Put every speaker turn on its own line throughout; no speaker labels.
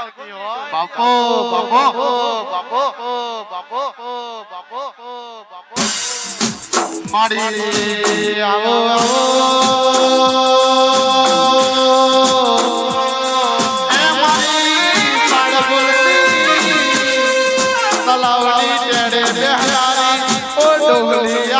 বাপো বাপো বাপো বাপো বাপো বাপো। মারি আলো ও ডোলিয়া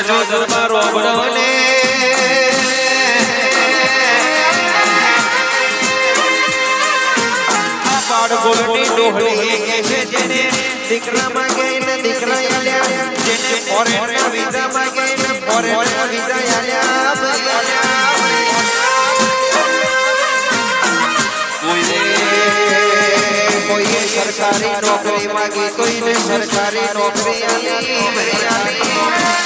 રાજો દરબારો બળવને આ બાળકોની ડોહળી કે છે જેને દીકરા માંગે ને દીકરા આલ્યા જેને ફોરેનના વિઝા માંગે ને ફોરેનના વિઝા આલ્યા કોઈને કોઈએ સરકારી નોકરી માંગી કોઈને સરકારી નોકરી આલી આલી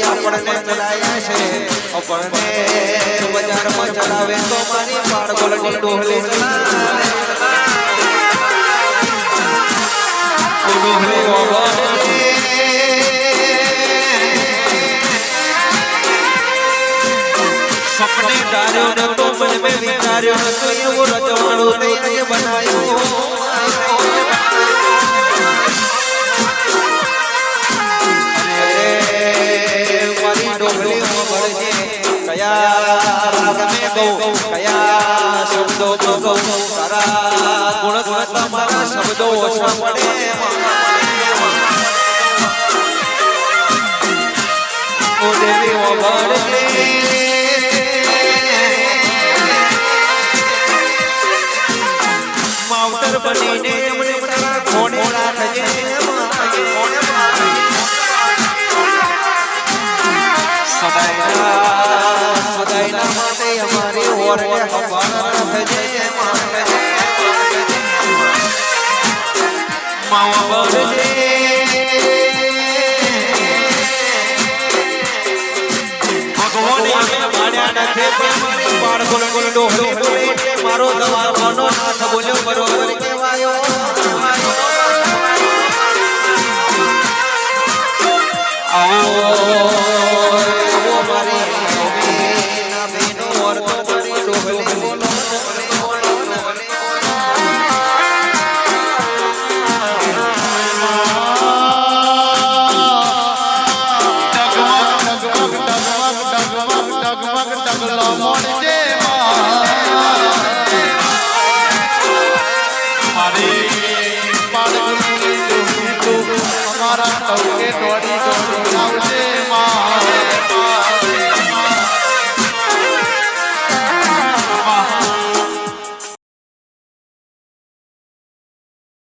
આપણને ચલાયા છે આપણને બજારમાં ચલાવે તો મારી બાળકોની ડોહલી ચલાવે ડોહલી ઓગળે. સપને ધાર્યો નતો મન મેં વિચાર્યો નતો એવું રજવાડું નહીં બનાવ્યું શબ્દો ગૌ તારા ગુણ ગુણ તમારા શબ્દો ઓછા પડે. મારી દવાખાનો નાથ બોલ્યો બરોબર કહેવાયો આવો.
અમારા ટોકે દોડી દોડી